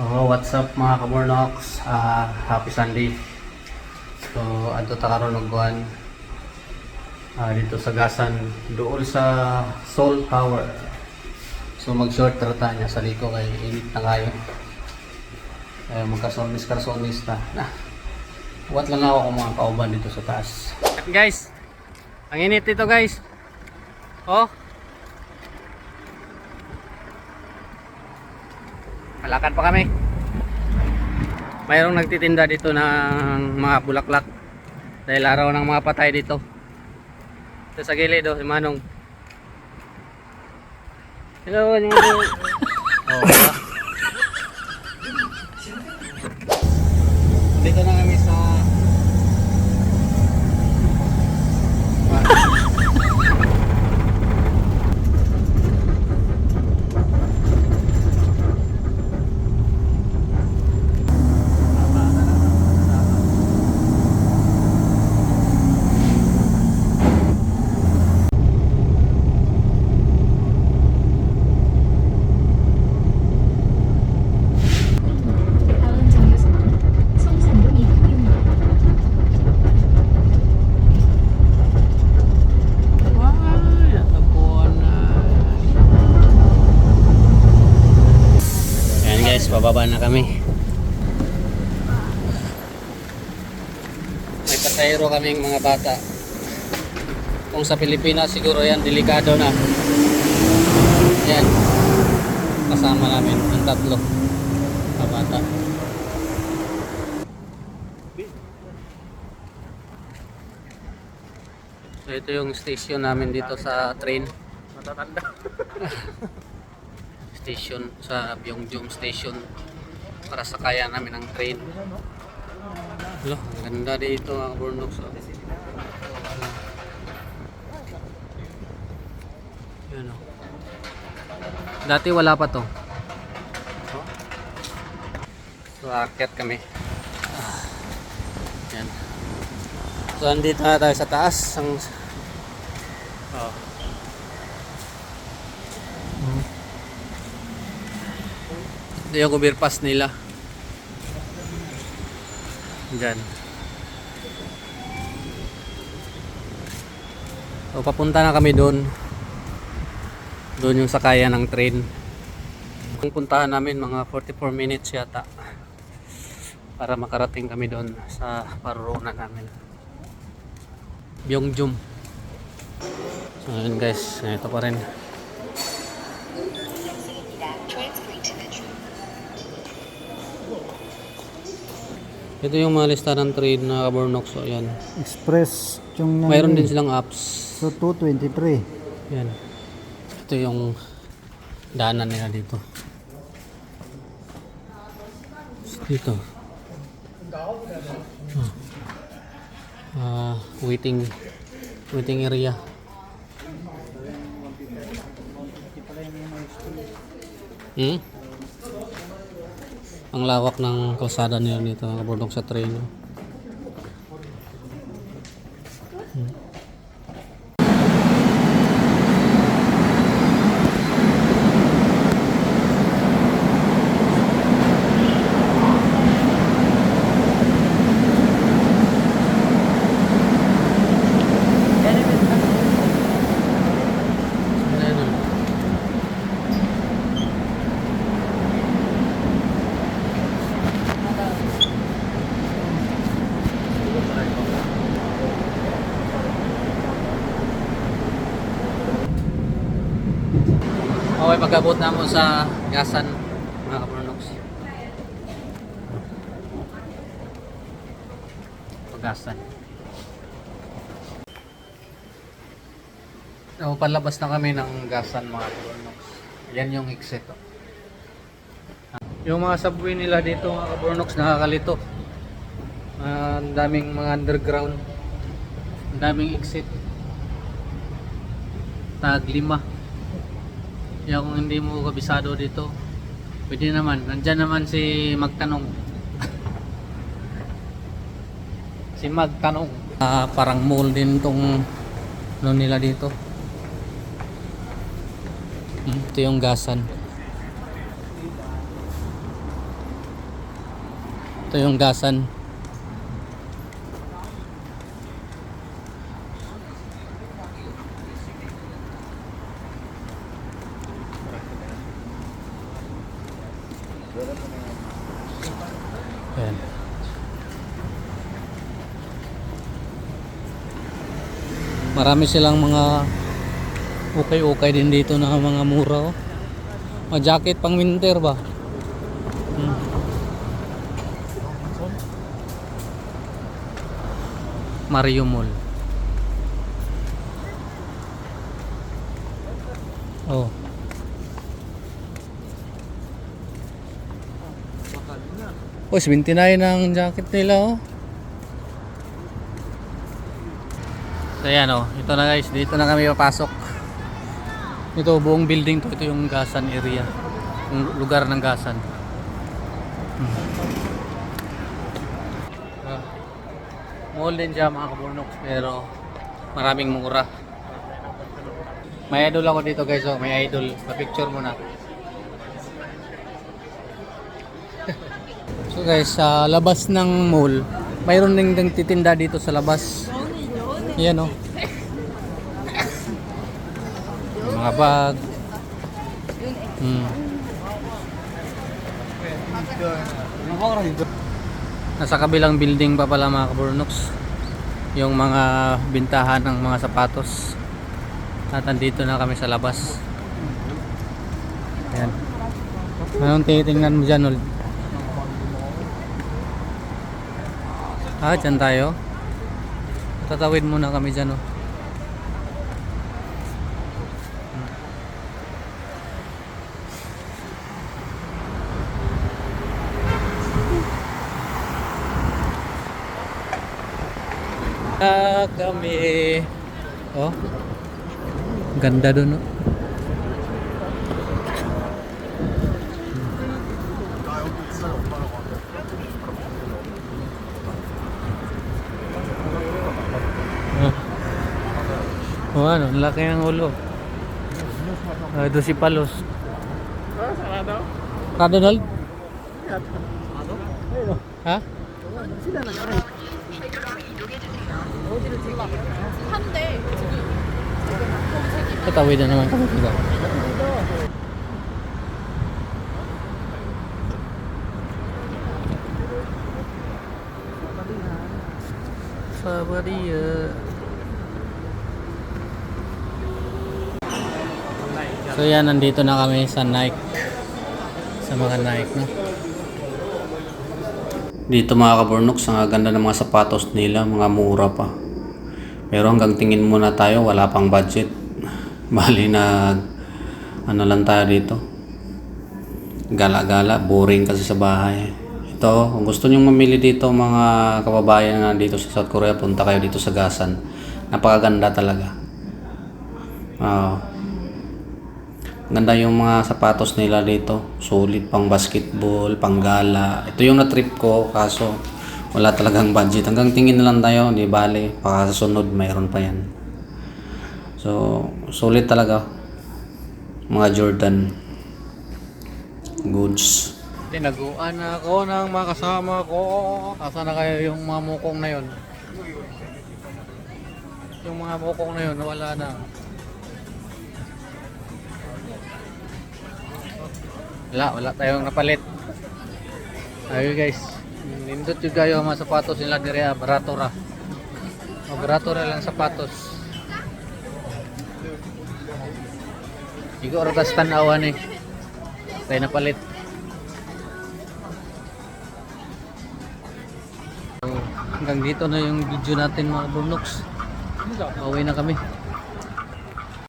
Oh, what's up mga kabornox? Ah, happy Sunday. So, adto ta karon og buwan. Ah, dito sa Gasan, duol sa Soul Tower. So, mag-short trata niya sa liko kay init na kayo. Kaya magkasonis karsonis na. Na. What lang ako kung mga kauban dito sa taas. Guys, ang init dito guys. Oh, Malakad pa kami. Mayroong nagtitinda dito ng mga bulaklak. Dahil araw ng mga patay dito. Ito sa gilid oh, si Manong. Hello, oh? Dito na kami Bababa na kami. May pasahero kaming mga bata. Kung sa Pilipinas siguro yan, delikado na. Yan. Kasama namin ang tatlo. Mga bata. So ito yung station namin dito sa train. Matatanda. station sa Byongjong Station para sakayan namin ang train. Hello, ganda dito mga Bornok. So, Yan o. Dati wala pa to. So, aakyat kami. Ah. Yan. So, andito na tayo sa taas. Ang... Oh. Ito yung overpass nila. Diyan. So, papunta na kami doon. Doon yung sakayan ng train. Ang puntahan namin mga 44 minutes yata para makarating kami doon sa paruroonan namin. Byongjum. So yun guys, ito pa rin. Ito yung mga lista ng trade na Kabornok. So yan. Express yung Mayroon din silang apps. So 223. Yan. Ito yung daanan nila dito. Dito. Ah, waiting waiting area. Hmm? Ang lawak ng kalsada nila dito, kabordong sa train. no? Ayan, oh. Okay, pag-abot na mo sa gasan, mga kapornox. Pagasan. So, palabas na kami ng gasan, mga kapornox. Yan yung exit. oh. Yung mga subway nila dito, mga kapornox, nakakalito. Ah, ang daming mga underground. Ang daming exit. Tag lima. Kaya kung hindi mo kabisado dito, pwede naman. Nandyan naman si Magtanong. si Magtanong. Ah, parang mall din tong ano nila dito. Hmm, Ito yung gasan. Ito yung gasan. Ayan. Marami silang mga ukay-ukay din dito na mga mura. Oh. Jacket pang winter ba? Hmm. Mario Mall. Oh. Oh, 79 ang jacket nila oh. So yan oh, ito na guys, dito na kami papasok. Ito buong building to, ito yung gasan area. Yung lugar ng gasan. Hmm. Ah. Mall din siya mga kaburnok pero maraming mura. May idol ako dito guys oh, may idol. Pa-picture muna. So guys, sa labas ng mall, mayroon ding titinda dito sa labas. Yan oh. Yung Mga bag. Hmm. Nasa kabilang building pa pala mga kaburnoks. Yung mga bintahan ng mga sapatos. At andito na kami sa labas. Ayan. Anong titingnan mo dyan, Ol? Ah, dyan tayo. Tatawid muna kami dyan, oh. Ah, kami. Oh. Ganda dun, oh. Oh, ano, ang laki ng ulo. Ah, ito si Palos. Ka Donald? Ha? 한대 Patawid na naman kami dito. Sabadia. So yan, nandito na kami sa Nike. Sa mga Nike, no? Dito mga kaburnoks, ang ganda ng mga sapatos nila, mga mura pa. Pero hanggang tingin muna tayo, wala pang budget. Bali na ano lang tayo dito. Gala-gala, boring kasi sa bahay. Ito, kung gusto nyong mamili dito mga kababayan na dito sa South Korea, punta kayo dito sa Gasan. Napakaganda talaga. Ah. Ganda yung mga sapatos nila dito. Solid pang basketball, pang gala. Ito yung na-trip ko kaso wala talagang budget. Hanggang tingin na lang tayo, di bale. Baka sa sunod mayroon pa yan. So, solid talaga. Mga Jordan goods. Tinaguan na ako ng mga kasama ko. Asa na kayo yung mga mukong na yon? Yung mga mukong na yon, wala na. Wala, wala tayong napalit. Ayun guys, nindot yung kayo mga sapatos nila dire ah, barato ra. O barato ra lang sapatos. Igo ra tas tanawan eh. Tayo napalit. So, hanggang dito na yung video natin mga burnoks. Pauwi na kami.